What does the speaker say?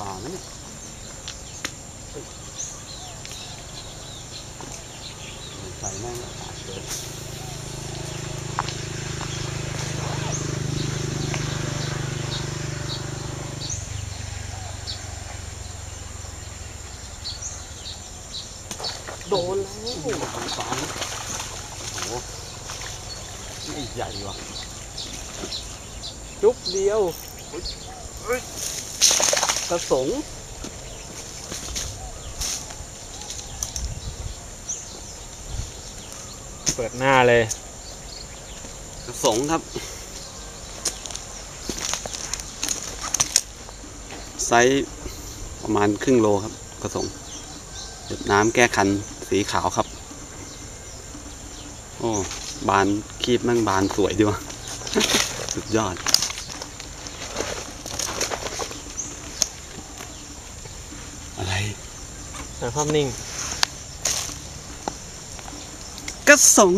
ป่านะเนี่ยใส่แม่งขาดเลยโดนแล้วสองโอ้โหนี่ใหญ่ว่ะจุ๊บเดียว ระสงเปิดหน้าเลยกระสงครับ ไซส์ประมาณครึ่งโลครับ กระสงหยดน้ำแก้คันสีขาวครับ โอ้ บานคีบแมั่งบานสวยดีวะ สุดยอด อะไร ถ่ายภาพนิ่ง กระสง